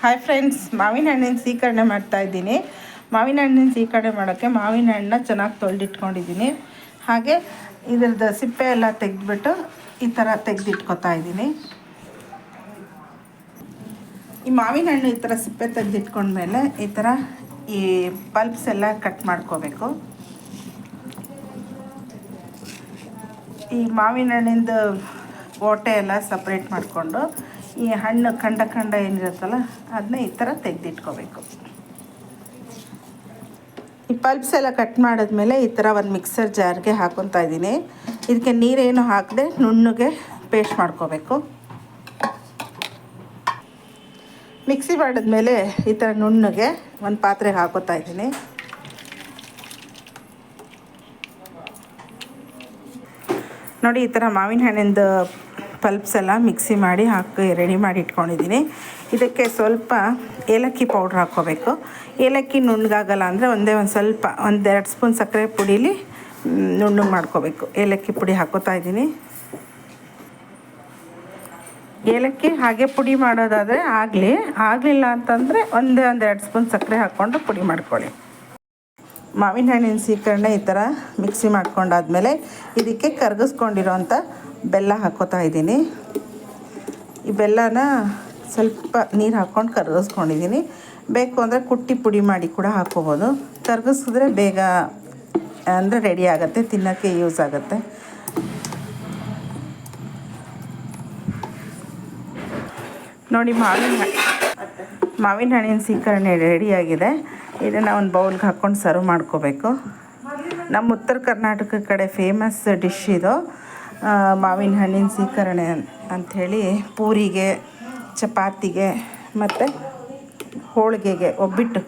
Hi friends ಮಾವಿನ ಹಣ್ಣಿನ ಸೀಕರಣೆ ಮಾಡ್ತಾ ಇದ್ದೀನಿ. ಮಾವಿನ ಹಣ್ಣಿನ ಸೀಕರಣೆ ಮಾಡೋಕ್ಕೆ ಮಾವಿನ ಹಣ್ಣನ್ನ ಚೆನ್ನಾಗಿ ತೊಳೆದಿಟ್ಕೊಂಡಿದ್ದೀನಿ. ಹಾಗೆ ಇದ್ರದ್ದು ಸಿಪ್ಪೆ ಎಲ್ಲ ತೆಗೆದ್ಬಿಟ್ಟು ಈ ಥರ ತೆಗೆದಿಟ್ಕೊತಾ ಇದ್ದೀನಿ. ಈ ಮಾವಿನ ಹಣ್ಣು ಈ ಥರ ಸಿಪ್ಪೆ ತೆಗೆದಿಟ್ಕೊಂಡ್ಮೇಲೆ ಈ ಥರ ಈ ಪಲ್ಪ್ಸ್ ಎಲ್ಲ ಕಟ್ ಮಾಡ್ಕೋಬೇಕು. ಈ ಮಾವಿನ ಹಣ್ಣಿಂದು ಓಟೆ ಎಲ್ಲ ಸಪ್ರೇಟ್ ಮಾಡಿಕೊಂಡು ಈ ಹಣ್ಣು ಖಂಡ ಖಂಡ ಏನಿರುತ್ತಲ್ಲ ಅದನ್ನ ಈ ಥರ ತೆಗೆದಿಟ್ಕೋಬೇಕು. ಈ ಪಲ್ಪ್ಸ್ ಎಲ್ಲ ಕಟ್ ಮಾಡಿದ್ಮೇಲೆ ಈ ಥರ ಒಂದು ಮಿಕ್ಸರ್ ಜಾರ್ಗೆ ಹಾಕೊತಾ ಇದ್ದೀನಿ. ಇದಕ್ಕೆ ನೀರೇನು ಹಾಕದೆ ನುಣ್ಣಗೆ ಪೇಸ್ಟ್ ಮಾಡ್ಕೋಬೇಕು. ಮಿಕ್ಸಿ ಮಾಡಿದ್ಮೇಲೆ ಈ ಥರ ನುಣ್ಣಗೆ ಒಂದು ಪಾತ್ರೆಗೆ ಹಾಕೋತಾ ಇದ್ದೀನಿ. ನೋಡಿ ಈ ಥರ ಮಾವಿನ ಹಣ್ಣಿಂದು ಪಲ್ಪ್ಸ್ ಎಲ್ಲ ಮಿಕ್ಸಿ ಮಾಡಿ ಹಾಕಿ ರೆಡಿ ಮಾಡಿ ಇಟ್ಕೊಂಡಿದ್ದೀನಿ. ಇದಕ್ಕೆ ಸ್ವಲ್ಪ ಏಲಕ್ಕಿ ಪೌಡ್ರ್ ಹಾಕ್ಕೋಬೇಕು. ಏಲಕ್ಕಿ ನುಣ್ಣಗಾಗಲ್ಲ ಅಂದರೆ ಒಂದೇ ಒಂದು ಸ್ವಲ್ಪ, ಒಂದೆರಡು ಸ್ಪೂನ್ ಸಕ್ಕರೆ ಪುಡೀಲಿ ನುಣ್ಣು ಮಾಡ್ಕೋಬೇಕು. ಏಲಕ್ಕಿ ಪುಡಿ ಹಾಕೋತಾ ಇದ್ದೀನಿ. ಏಲಕ್ಕಿ ಹಾಗೆ ಪುಡಿ ಮಾಡೋದಾದರೆ ಆಗಲಿ, ಆಗಲಿಲ್ಲ ಅಂತಂದರೆ ಒಂದೇ ಒಂದೆರಡು ಸ್ಪೂನ್ ಸಕ್ಕರೆ ಹಾಕ್ಕೊಂಡು ಪುಡಿ ಮಾಡ್ಕೊಳ್ಳಿ. ಮಾವಿನ ಹಣ್ಣಿನ ಸೀಕರಣೆ ಈ ಥರ ಮಿಕ್ಸಿ ಮಾಡ್ಕೊಂಡಾದ್ಮೇಲೆ ಇದಕ್ಕೆ ಕರಗಿಸ್ಕೊಂಡಿರೋಂಥ ಬೆಲ್ಲ ಹಾಕೋತಾ ಇದ್ದೀನಿ. ಈ ಬೆಲ್ಲನ ಸ್ವಲ್ಪ ನೀರು ಹಾಕ್ಕೊಂಡು ಕರಗಿಸ್ಕೊಂಡಿದ್ದೀನಿ. ಬೇಕು ಅಂದರೆ ಕುಟ್ಟಿ ಪುಡಿ ಮಾಡಿ ಕೂಡ ಹಾಕ್ಕೋಬೋದು ಕರಗಿಸಿದ್ರೆ ಬೇಗ, ಅಂದರೆ ರೆಡಿ ಆಗುತ್ತೆ, ತಿನ್ನೋಕ್ಕೆ ಯೂಸ್ ಆಗುತ್ತೆ. ನೋಡಿ, ಮಾವಿನ ಮಾವಿನ ಹಣ್ಣಿನ ಸೀಕರಣೆ ರೆಡಿಯಾಗಿದೆ ಇದನ್ನು ಒಂದು ಬೌಲ್ಗೆ ಹಾಕ್ಕೊಂಡು ಸರ್ವ್ ಮಾಡ್ಕೋಬೇಕು. ನಮ್ಮ ಉತ್ತರ ಕರ್ನಾಟಕ ಕಡೆ ಫೇಮಸ್ ಡಿಶ್ ಇದು. ಮಾವಿನ ಹಣ್ಣಿನ ಸೀಕರಣೆ ಅಂಥೇಳಿ ಪೂರಿಗೆ, ಚಪಾತಿಗೆ ಮತ್ತು ಹೋಳಿಗೆಗೆ ಒಬ್ಬಿಟ್ಟು,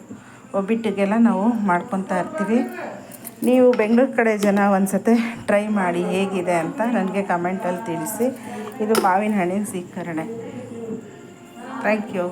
ಒಬ್ಬಿಟ್ಟಿಗೆಲ್ಲ ನಾವು ಮಾಡ್ಕೊತಾ ಇರ್ತೀವಿ. ನೀವು ಬೆಂಗಳೂರು ಕಡೆ ಜನ ಒಂದ್ಸತಿ ಟ್ರೈ ಮಾಡಿ ಹೇಗಿದೆ ಅಂತ ನನಗೆ ಕಮೆಂಟಲ್ಲಿ ತಿಳಿಸಿ. ಇದು ಮಾವಿನ ಹಣ್ಣಿನ ಸೀಕರಣೆ ಥ್ಯಾಂಕ್ ಯು